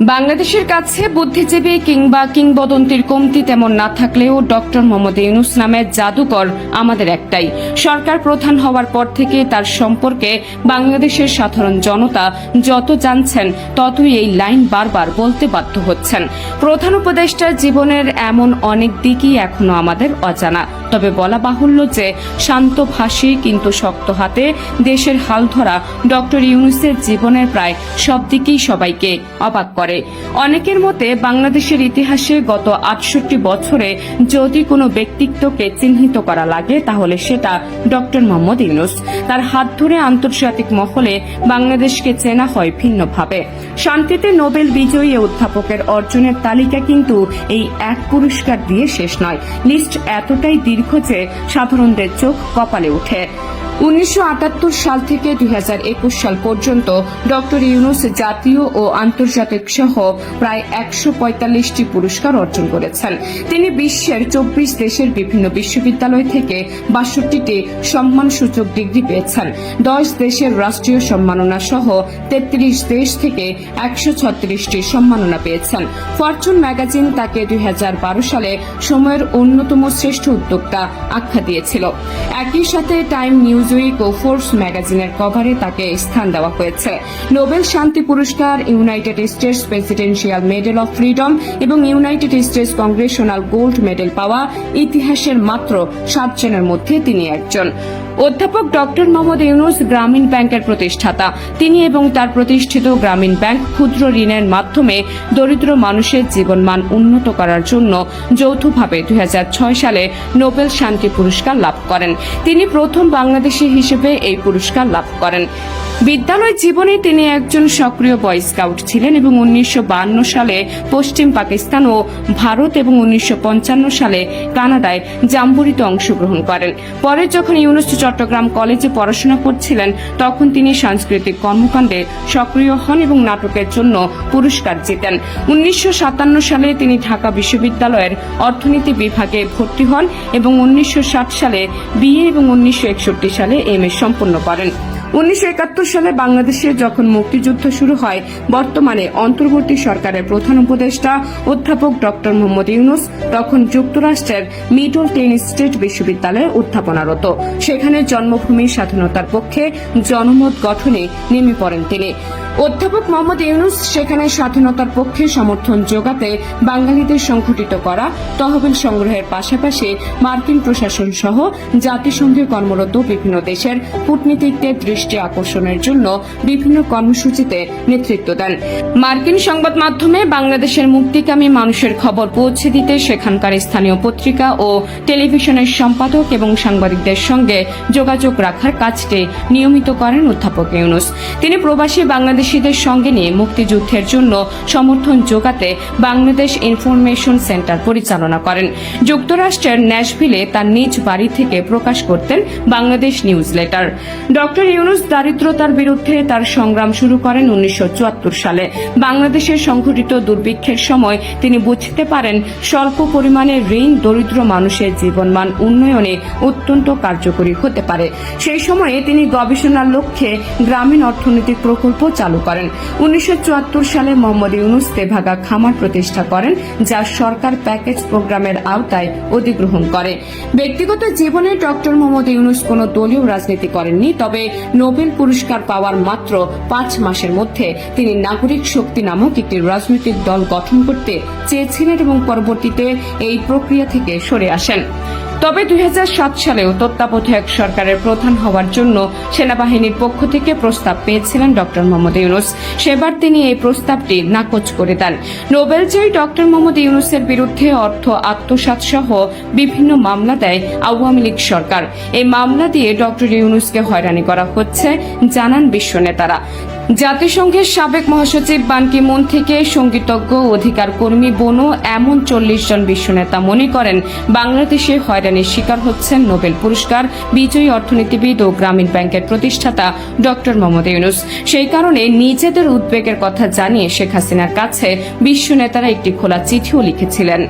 বাংলাদেশের কাছে বুদ্ধিজীবী কিংবা কিংবদন্তির কমতি তেমন না থাকলেও ডক্টর মোহাম্মদ ইউনুস নামের জাদুকর আমাদের একটাই। সরকার প্রধান হওয়ার পর থেকে তার সম্পর্কে বাংলাদেশের সাধারণ জনতা যত জানছেন, ততই এই লাইন বারবার বলতে বাধ্য হচ্ছেন। প্রধান উপদেষ্টার জীবনের এমন অনেক দিকই এখনও আমাদের অজানা। তবে বলা বাহুল্য যে, শান্ত ভাষী কিন্তু শক্ত হাতে দেশের হাল ধরা ডক্টর ইউনুসের জীবনের প্রায় সব দিকেই সবাইকে অবাক করে। অনেকের মতে বাংলাদেশের ইতিহাসে গত আটষট্টি বছরে যদি কোনো ব্যক্তিত্বকে চিহ্নিত করা লাগে, তাহলে সেটা ডক্টর মোহাম্মদ ইউনুস। তার হাত ধরে আন্তর্জাতিক মহলে বাংলাদেশকে চেনা হয় ভিন্নভাবে। শান্তিতে নোবেল বিজয়ী অধ্যাপকের অর্জনের তালিকা কিন্তু এই এক পুরস্কার দিয়ে শেষ নয়। লিস্ট এতটাই দীর্ঘ যে সাধারণদের চোখ কপালে ওঠে। উনিশশো আটাত্তর সাল থেকে দুই হাজার একুশ সাল পর্যন্ত ডক্টর ইউনুস জাতীয় ও আন্তর্জাতিক সহ প্রায় একশো পঁয়তাল্লিশটি পুরস্কার অর্জন করেছেন। তিনি বিশ্বের চব্বিশ দেশের বিভিন্ন বিশ্ববিদ্যালয় থেকে বাষট্টিটি সম্মানসূচক ডিগ্রি পেয়েছেন। দশ দেশের রাষ্ট্রীয় সম্মাননা সহ তেত্রিশ দেশ থেকে একশো ছত্রিশটি সম্মাননা পেয়েছেন। ফরচুন ম্যাগাজিন তাকে দুই হাজার বারো সালে সময়ের অন্যতম শ্রেষ্ঠ উদ্যোক্তা আখ্যা দিয়েছিল। একই সাথে টাইম নিউজউইক ও গোফোর্স ম্যাগাজিনের কভারে তাকে স্থান দেওয়া হয়েছে। নোবেল শান্তি পুরস্কার United States presidential medal of freedom এবং United States congressional gold medal পাওয়া ইতিহাসের মাত্র সাতজনের মধ্যে তিনি একজন। অধ্যাপক ডক্টর মোহাম্মদ ইউনুস গ্রামীণ ব্যাংকের প্রতিষ্ঠাতা। তিনি এবং তার প্রতিষ্ঠিত গ্রামীণ ব্যাংক ক্ষুদ্র ঋণের মাধ্যমে দরিদ্র মানুষের জীবনমান উন্নত করার জন্য যৌথভাবে দুই হাজার ছয় সালে নোবেল শান্তি পুরস্কার লাভ করেন। তিনি প্রথম বাংলাদেশি হিসেবে এই পুরস্কার লাভ করেন। বিদ্যালয় জীবনে তিনি একজন সক্রিয় বয় স্কাউট ছিলেন এবং উনিশশো সালে পশ্চিম পাকিস্তান ও ভারত এবং উনিশশো পঞ্চান্ন সালে কানাডায় জাম্বুরিতে অংশগ্রহণ করেন। পরে যখন ইউনুস চট্টগ্রাম কলেজে পড়াশোনা করছিলেন, তখন তিনি সাংস্কৃতিক কর্মকাণ্ডে সক্রিয় হন এবং নাটকের জন্য পুরস্কার জিতেন। উনিশশো সাতান্ন সালে তিনি ঢাকা বিশ্ববিদ্যালয়ের অর্থনীতি বিভাগে ভর্তি হন এবং উনিশশো ষাট সালে বিএ এবং উনিশশো একষট্টি সালে এম এ সম্পন্ন করেন। উনিশশো একাত্তর সালে বাংলাদেশে যখন মুক্তিযুদ্ধ শুরু হয়, বর্তমানে অন্তর্বর্তী সরকারের প্রধান উপদেষ্টা অধ্যাপক ডক্টর মোহাম্মদ ইউনুস, তখন যুক্তরাষ্ট্রের মিডল টেন স্টেট বিশ্ববিদ্যালয়ে অধ্যাপনারত সেখানে জন্মভূমি স্বাধীনতার পক্ষে জনমত গঠনে নেমে পড়েন তিনি। অধ্যাপক মোহাম্মদ ইউনুস সেখানে স্বাধীনতার পক্ষে সমর্থন যোগাতে বাঙালিদের সংগঠিত করা, তহবিল সংগ্রহের পাশাপাশি মার্কিন প্রশাসন সহ জাতিসংঘে কর্মরত বিভিন্ন দেশের কূটনীতিকদের দৃষ্টি আকর্ষণের জন্য বিভিন্ন কর্মসূচিতে নেতৃত্ব দেন। মার্কিন সংবাদ মাধ্যমে বাংলাদেশের মুক্তিকামী মানুষের খবর পৌঁছে দিতে সেখানকার স্থানীয় পত্রিকা ও টেলিভিশনের সম্পাদক এবং সাংবাদিকদের সঙ্গে যোগাযোগ রাখার কাজটি নিয়মিত করেন অধ্যাপক ইউনুস। তিনি প্রবাসী বাংলাদেশিদের সঙ্গে নিয়ে মুক্তিযুদ্ধের জন্য সমর্থন যোগাতে বাংলাদেশ ইনফরমেশন সেন্টার পরিচালনা করেন। যুক্তরাষ্ট্রের ন্যাশভিলে তার নিজ বাড়ি থেকে প্রকাশ করতেন Bangladesh newsletter doctor Yunus দারিদ্রতার বিরুদ্ধে তার সংগ্রাম শুরু করেন উনিশশো চুয়াত্তর সালে। বাংলাদেশের সংঘটিত দুর্ভিক্ষের সময় তিনি বুঝতে পারেন, স্বল্প পরিমাণে ঋণ দরিদ্র মানুষের জীবনমান উন্নয়নে অত্যন্ত কার্যকরী হতে পারে। সেই সময়ে তিনি গবেষণার লক্ষ্যে গ্রামীণ অর্থনৈতিক প্রকল্প চালু করেন। উনিশশো সালে মোহাম্মদ ইউনুস তেভাগা খামার প্রতিষ্ঠা করেন, যা সরকার প্যাকেজ প্রোগ্রামের আওতায় অধিগ্রহণ করে। ব্যক্তিগত জীবনে ডক্টর মোহাম্মদ ইউনুস কোনো দলীয় রাজনীতি করেননি, তবে নোবেল পুরস্কার পাওয়ার মাত্র পাঁচ মাসের মধ্যে তিনি নাগরিক শক্তি নামক একটি রাজনৈতিক দল গঠন করতে চেয়েছিলেন এবং পরবর্তীতে এই প্রক্রিয়া থেকে সরে আসেন। তবে দুই হাজার সাত সালেও তত্ত্বাবধায়ক সরকারের প্রধান হওয়ার জন্য সেনাবাহিনীর পক্ষ থেকে প্রস্তাব পেয়েছিলেন ডক্টর মোহাম্মদ ইউনুস। সেবার তিনি এই প্রস্তাবটি নাকচ করে দেন। নোবেল নোবেলজয়ী ডক্টর মোহাম্মদ ইউনুসের বিরুদ্ধে অর্থ আত্মসাৎ সহ বিভিন্ন মামলা দেয় আওয়ামী লীগ সরকার। এই মামলা দিয়ে ডক্টর ইউনুসকে হয়রানি করা হচ্ছে, জানান বিশ্ব নেতারা। জাতিসংঘের সাবেক মহাসচিব বান কি মুন থেকে সঙ্গীতজ্ঞ অধিকার কর্মী বনো এমন চল্লিশ জন বিশ্বনেতা মনে করেন বাংলাদেশে হয়রানির শিকার হচ্ছেন নোবেল পুরস্কার, বিজয়ী অর্থনীতিবিদ ও গ্রামীণ ব্যাংকের প্রতিষ্ঠাতা ডক্টর মোহাম্মদ ইউনুস। সেই কারণে নিজেদের উদ্বেগের কথা জানিয়ে শেখ হাসিনার কাছে বিশ্ব নেতারা একটি খোলা চিঠিও লিখেছিলেন।